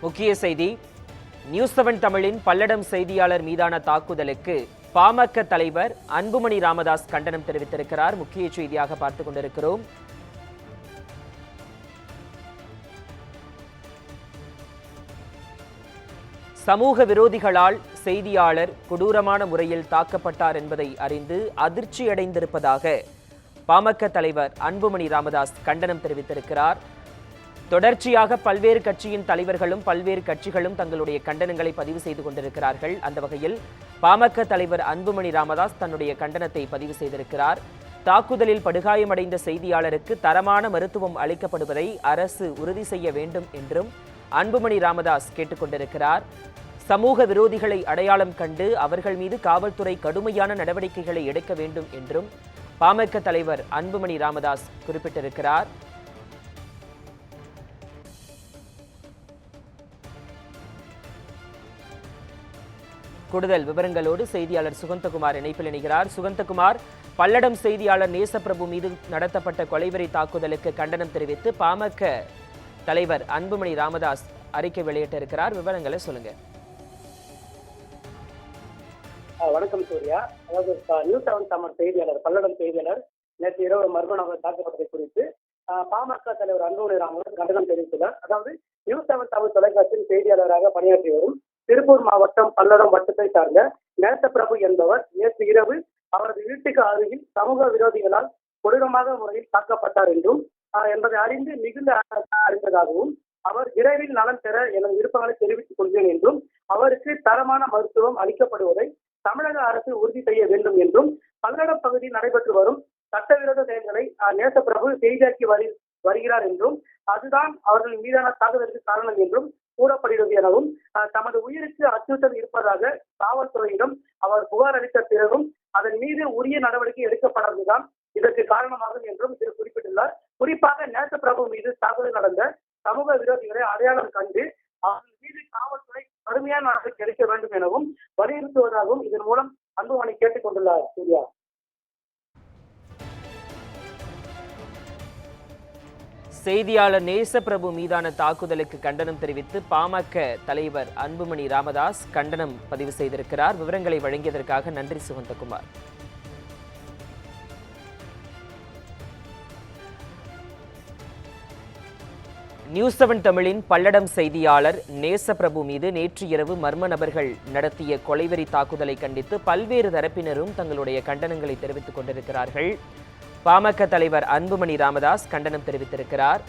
முக்கிய செய்தி news seven தமிழின் பல்லடம் செய்தியாளர் மீதான தாக்குதலுக்கு பாமக தலைவர் அன்புமணி ராமதாஸ் கண்டனம் தெரிவித்திருக்கிறார். முக்கிய செய்தியாக பார்த்துக் கொண்டிருக்கிறோம். சமூக விரோதிகளால் செய்தியாளர் கொடூரமான முறையில் தாக்கப்பட்டார் என்பதை அறிந்து அதிர்ச்சியடைந்திருப்பதாக பாமக தலைவர் அன்புமணி ராமதாஸ் கண்டனம் தெரிவித்திருக்கிறார். தொடர்ச்சியாக பல்வேறு கட்சியின் தலைவர்களும் பல்வேறு கட்சிகளும் தங்களுடைய கண்டனங்களை பதிவு செய்து கொண்டிருக்கிறார்கள். அந்த வகையில் பாமக தலைவர் அன்புமணி ராமதாஸ் தன்னுடைய கண்டனத்தை பதிவு செய்திருக்கிறார். தாக்குதலில் படுகாயமடைந்த செய்தியாளருக்கு தரமான மருத்துவம் அளிக்கப்படுவதை அரசு உறுதி செய்ய வேண்டும் என்றும் அன்புமணி ராமதாஸ் கேட்டுக்கொண்டிருக்கிறார் சமூக விரோதிகளை அடையாளம் கண்டு அவர்கள் மீது காவல்துறை கடுமையான நடவடிக்கைகளை எடுக்க வேண்டும் என்றும் பாமக தலைவர் அன்புமணி ராமதாஸ் குறிப்பிட்டிருக்கிறார். கூடுதல் விவரங்களோடு செய்தியாளர் சுகந்தகுமார் இணைப்பில் இணைகிறார். சுகந்தகுமார் பல்லடம் செய்தியாளர் நேசப்பிரபு மீது நடத்தப்பட்ட கொலைவெறி தாக்குதலுக்கு கண்டனம் தெரிவித்து பாமக தலைவர் அன்புமணி ராமதாஸ் அறிக்கை வெளியிட்டிருக்கிறார். விவரங்களை சொல்லுங்க. வணக்கம் சூர்யா. அதாவது ப- நியூஸ் செவன் தமிழ் செய்தியாளர் பல்லடம் செய்தியாளர் நேற்று இரவு மர்ம நபர் தாக்கப்பட்டதை குறித்து பாமக தலைவர் அன்புமணி ராமதாஸ் கண்டனம் தெரிவித்துள்ளார். அதாவது நியூஸ் செவன் தமிழ் தொலைக்காட்சியின் செய்தியாளராக பணியாற்றி வரும் திருப்பூர் மாவட்டம் பல்லடம் வட்டத்தை சார்ந்த நேசப்பிரபு என்பவர் நேற்று இரவு அவரது வீட்டுக்கு அருகில் சமூக விரோதிகளால் கொடூரமாக முறையில் தாக்கப்பட்டார் என்றும் என்பதை அறிந்து மிகுந்த அறிந்ததாகவும் அவர் விரைவில் நலம் பெற எனது விருப்பங்களை தெரிவித்துக் கொள்கிறேன் என்றும் அவருக்கு தரமான மருத்துவம் அளிக்கப்படுவதை தமிழக அரசு உறுதி செய்ய வேண்டும் என்றும் பல்லடம் பகுதியில் நடைபெற்று வரும் சட்டவிரோத செயல்களை அஹ், நேசப்பிரபு செய்தியாக்கி வரு வருகிறார் என்றும் அதுதான் அவர்கள் மீதான தாக்குதலுக்கு காரணம் என்றும் கூறப்படுகிறது எனவும் தமது உயிருக்கு அச்சுறுத்தல் இருப்பதாக காவல்துறையிடம் அவர் புகார் அளித்த பிறகும் அதன் மீது உரிய நடவடிக்கை எடுக்கப்படாததுதான் இதற்கு காரணமாகும் என்றும் இதில் குறிப்பிட்டுள்ளார். குறிப்பாக நேசப்பிரபு மீது தாக்குதல் நடந்த சமூக விரோதிகளை அடையாளம் கண்டு அவர்கள் மீது காவல்துறை கடுமையான நடவடிக்கை எடுக்க வேண்டும் எனவும் வலியுறுத்துவதாகவும் இதன் மூலம் செய்தியாளர் நேசப்பிரபு மீதான தாக்குதலுக்கு கண்டனம் தெரிவித்து பாமக தலைவர் அன்புமணி ராமதாஸ் கண்டனம் பதிவு செய்திருக்கிறார். விவரங்களை வழங்கியதற்காக நன்றி சுகந்தகுமார். நியூஸ் செவன் தமிழின் பல்லடம் செய்தியாளர் நேசப்பிரபு மீது நேற்று இரவு மர்ம நபர்கள் நடத்திய கொலைவெறி தாக்குதலை கண்டித்து பல்வேறு தரப்பினரும் தங்களுடைய கண்டனங்களை தெரிவித்துக் கொண்டிருக்கிறார்கள். பாமக தலைவர் அன்புமணி ராமதாஸ் கண்டனம் தெரிவித்திருக்கிறார்.